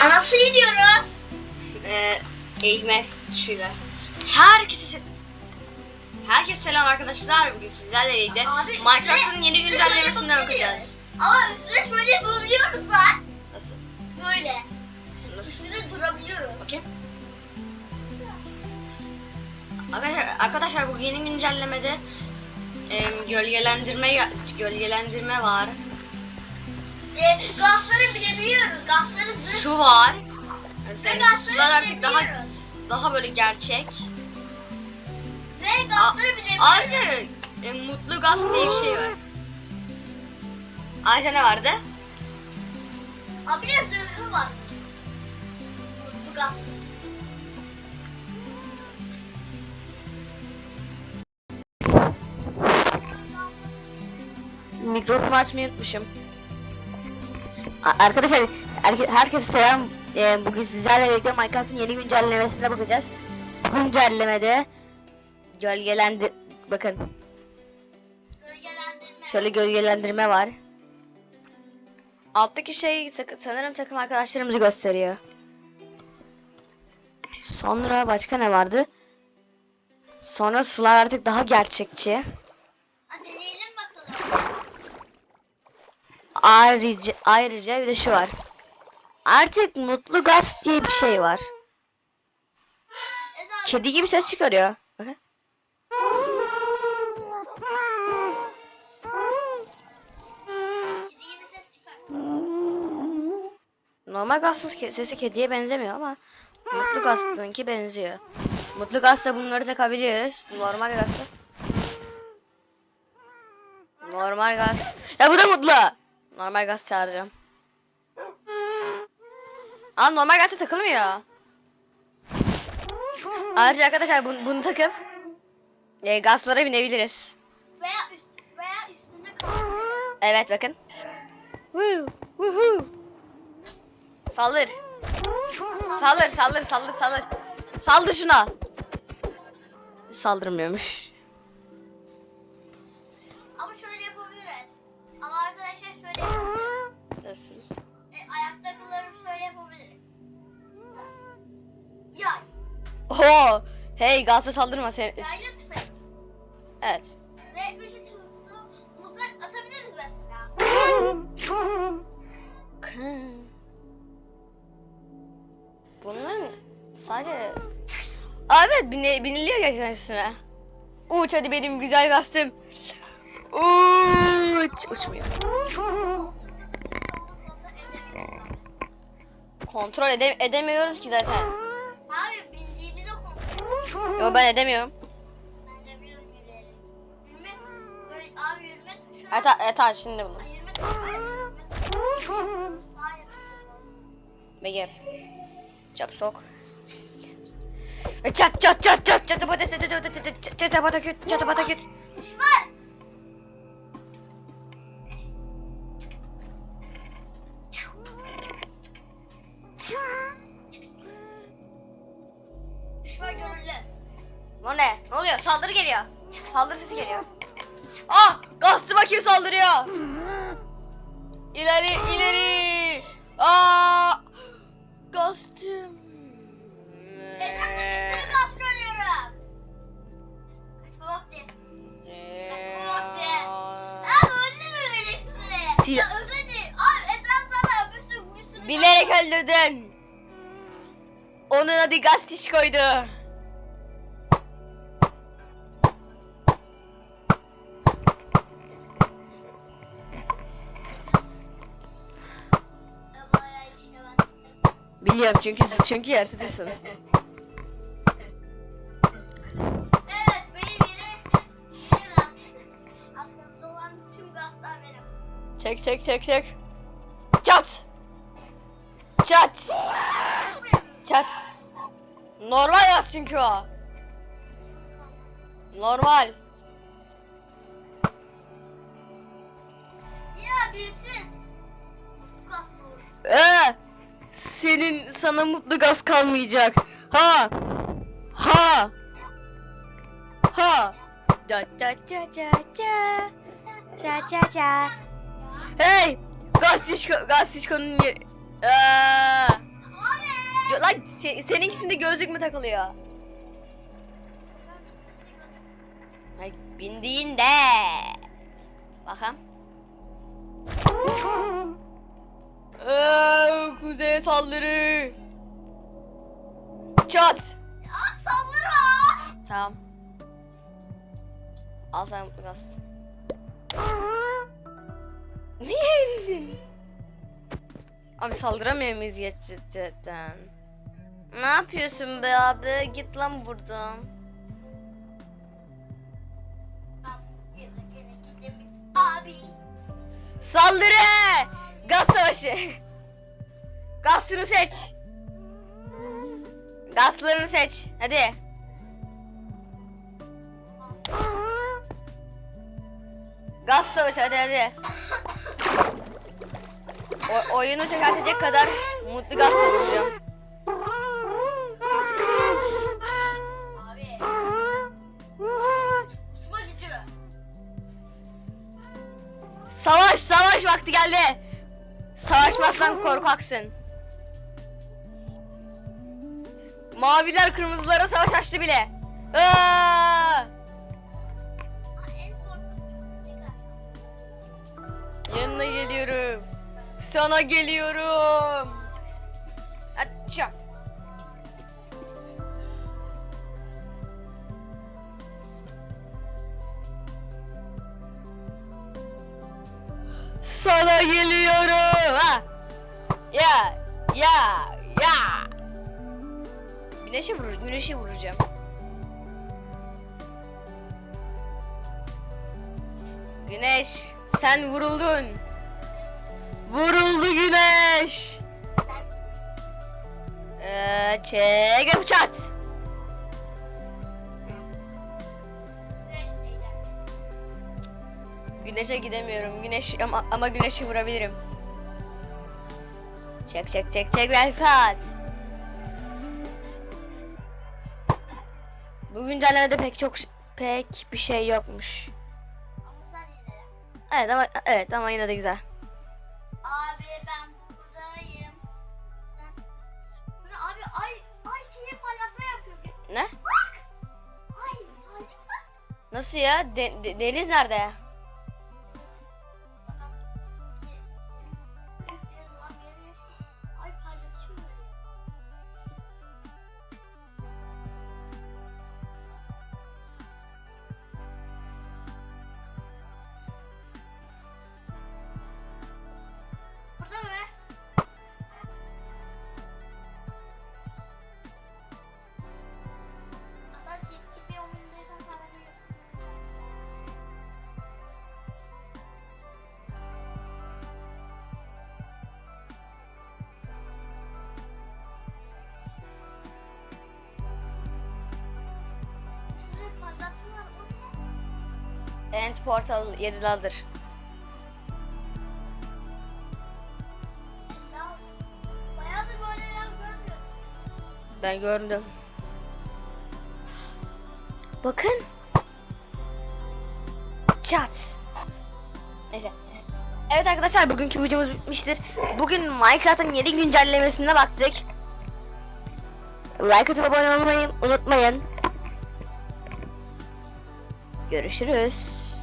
Nasıl gidiyoruz? Ee, eğilme tuşuyla. Herkese se- Herkese selam arkadaşlar. Bugün sizlerle birlikte Minecraft'ın yeni yapabiliriz. bakacağız. Ama üstüne şöyle yapabiliyoruz lan. Nasıl? Böyle. Nasıl? Üstüne durabiliyoruz. Bakayım. Arkadaşlar, arkadaşlar bu yeni güncellemede em, gölgelendirme gölgelendirme var. E, gazları bilebiliyoruz. Gazları zırh. Su var. Ve Mesela gazları sular artık daha bilebiliyoruz. daha böyle gerçek. Ve gazları bilebiliyoruz. Ayrıca e, mutlu gaz diye bir şey var. Ayrıca ne vardı? Abi bir de zırhı var. Bu gaz. Mikrofonu açmayı unutmuşum. Arkadaşlar herke- herkese selam. Ee, bugün sizlerle birlikte Minecraft'ın yeni güncellemesine bakacağız. Bu güncellemede gölgelendir... Bakın Gölgelendirme. şöyle gölgelendirme var. Alttaki şey sanırım takım arkadaşlarımızı gösteriyor. Sonra başka ne vardı? Sonra sular artık daha gerçekçi. Bakalım. Ayrıca, ayrıca bir de şu var. Artık mutlu gaz diye bir şey var. Kedi gibi ses çıkarıyor. Bakın. Normal gazsız sesi kediye benzemiyor ama mutlu gazınki benziyor. Mutlu gazla bunları takabiliyoruz. Normal gazla. Normal gaz. Ya bu da mutlu. Normal gaz çağıracağım. Aa normal gazla takılmıyor. Ayrıca arkadaşlar bunu, bunu takıp e, gazlara binebiliriz. Veya üst veya üstünde kalabilir. Evet bakın. Woo, woohoo. Saldır. Saldır, saldır, saldır, saldır. Saldır şuna. Saldırmıyormuş. Oho. Hey gazla saldırma sen. Yaylı tüfek. Evet. Ve üç mızrak atabiliriz mesela. Bunların sadece... Aa, evet bine, biniliyor gerçekten üstüne. Uç hadi benim güzel gazım. Uç. Uçmuyor. Kontrol ede- edemiyoruz ki zaten. Yo ben edemiyorum. Ben de biliyorum yürüyerek. Yürüme, böyle abi yürüme tuşu. Evet, evet abi şimdi bunu. Ay, Yürüme tuşu. Ay, yürüme tuşu. Yapıyorum. Begir. Çap sok. Çat çat çat çat çat pata çat çat çat çat çat pata küt çat pata küt. Düşman. Düşman görüldü. O ne? Ne oluyor? Saldırı geliyor. Saldırı sesi geliyor. Ah! Gazlı bakayım saldırıyor. İleri ileri. Aa! Gazdım. Neden de bir sürü gaz görüyorum. Kaçma vakti. Abi öldürme beni süreye. Sil- Ya öldürme. Abi etrafta bir sürü bir sürü Bilerek öldürdün. Onun adı Gastiş koydu. Biliyorum çünkü çünkü yaratıcısın. Evet benim yeni yeni gaz. Aklımda olan tüm gazlar benim. Çek çek çek çek. Çat. Çat. Çat. Normal yaz çünkü o. Normal. Ya birisi. Ee, senin sana mutlu gaz kalmayacak. Ha. Ha. Ha. Ca ca ca ca ca. Ca ca ca. Hey! Gaz şişko, gaz şişkonun yeri. Aa! Lan se- seninkisinde gözlük mü takılıyor? Ay bindiğinde. Bakam. Ee, kuzeye saldırı. Çat. Ya saldırma. Tamam. Al sana mutlu gaz. Niye indin? Abi saldıramıyor muyuz cidden? Ne yapıyorsun be abi? Git lan buradan. Abi. Saldırı! Gaz savaşı. Gazını seç. Gazlarını seç. Hadi. Gaz savaşı hadi hadi. O, oyunu çökertecek kadar mutlu gaz savuracağım. Savaş savaş vakti geldi. Savaşmazsan korkaksın. Maviler kırmızılara savaş açtı bile. Yanına geliyorum. Sana geliyorum. Çak. Sana geliyorum. Ha. Ya, ya, ya. Güneşe vurur, güneşe vuracağım. Güneş, sen vuruldun. Vuruldu güneş. Ee, çek çat. Güneş eğlen. Güneşe gidemiyorum. Güneş ama, ama güneşi vurabilirim. Çek çek çek çek Belkat. Bu güncellemede pek çok pek bir şey yokmuş. Evet ama evet ama yine de güzel. Abi ben buradayım. Ne abi ay ay şeyi parlatma yapıyor. Ne? Bak. Ay harika. Nasıl ya? De- de- deniz nerede? Ay End Portal 7'dadır. Ya, Bayağıdır böyle yer görmüyorum. Ben gördüm. Bakın. Chat. Neyse. Evet arkadaşlar bugünkü videomuz bitmiştir. Bugün Minecraft'ın yeni güncellemesine baktık. Like atıp abone olmayı unutmayın. Görüşürüz.